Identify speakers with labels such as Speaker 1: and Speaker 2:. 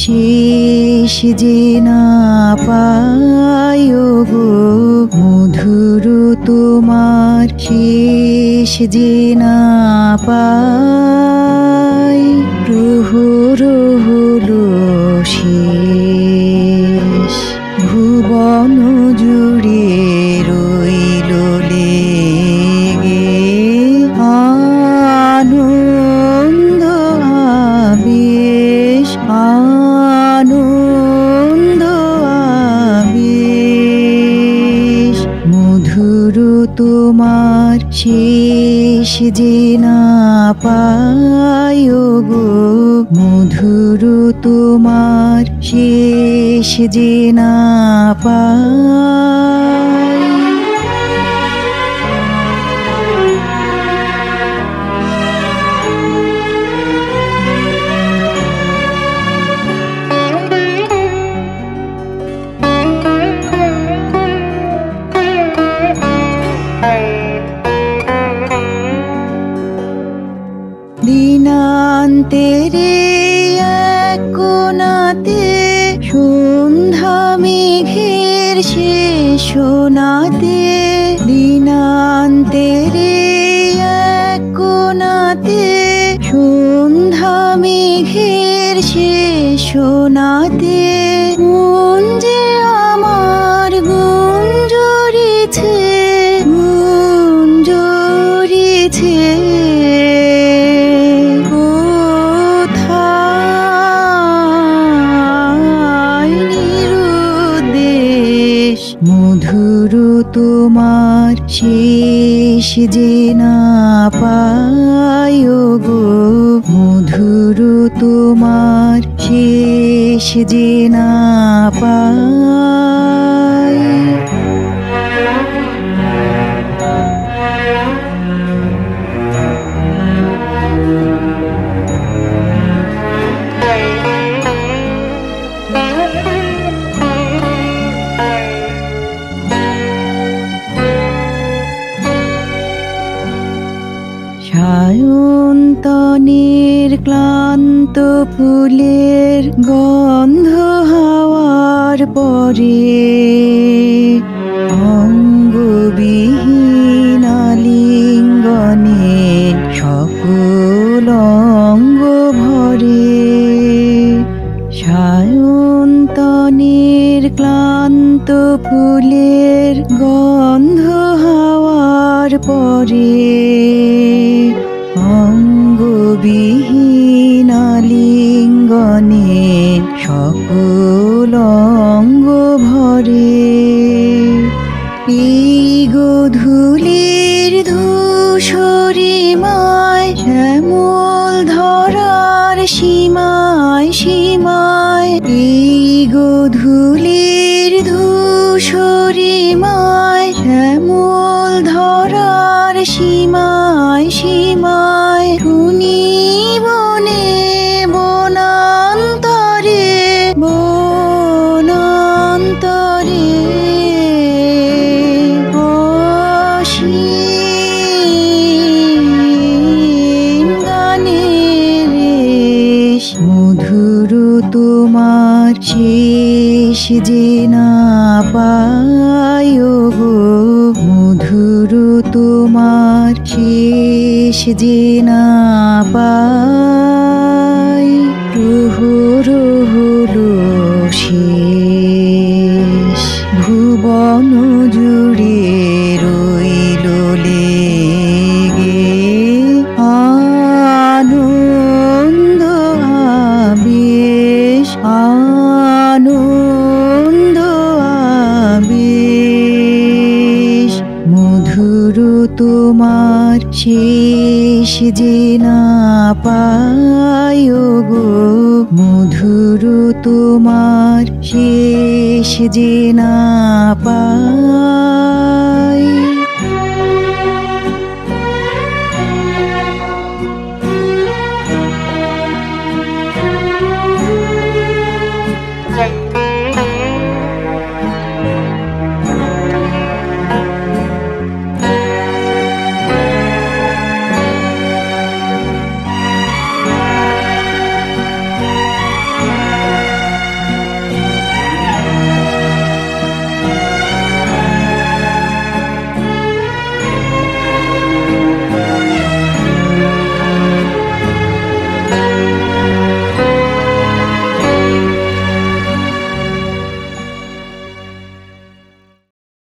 Speaker 1: শেষ যে না পায় গো মধুর তোমার শেষ যে না পায় প্রহর হলো তোমার শেষ যে না পায় গো মধুর তোমার শেষ যে না পায়। দিনান্তেরে এক কোনাতে সন্ধ্যা মেঘের শেষ সোনাতে দিনান্তেরে এক কোনাতে সন্ধ্যা মেঘের শেষ সোনাতে মধুর তোমার শেষ যে না পায় গো মধুর তোমার শেষ যে না পায় সায়ন্তনের ক্লান্ত ফুলের গন্ধ হওয়ার পরে অঙ্গবিহীন লিঙ্গনে সকল অঙ্গ ভরে সায়ন্তনের ক্লান্ত ফুলের গন্ধ হওয়ার পরে অঙ্গবিহীন লিঙ্গনে সকল অঙ্গ ভরে এই গধূলির ধূসরিমায়, শ্যামল ধরার সীমায় সীমায়। এই গধূলির ধূসরিমায়, শ্যামল ধরার সীমায় সীমায় শুনি বনে বনান্তরে বনান্তরে। মধুর তোমার শেষ যে না পায়। যে না পায় প্রহর হলো শেষ ভুবন জুড়ে রইল লেগে, আনন্দ আবেশ আনন্দ আবেশ। মধুর তোমার শেষ যে না পায় গো মধুর তোমার শেষ যে না পায়।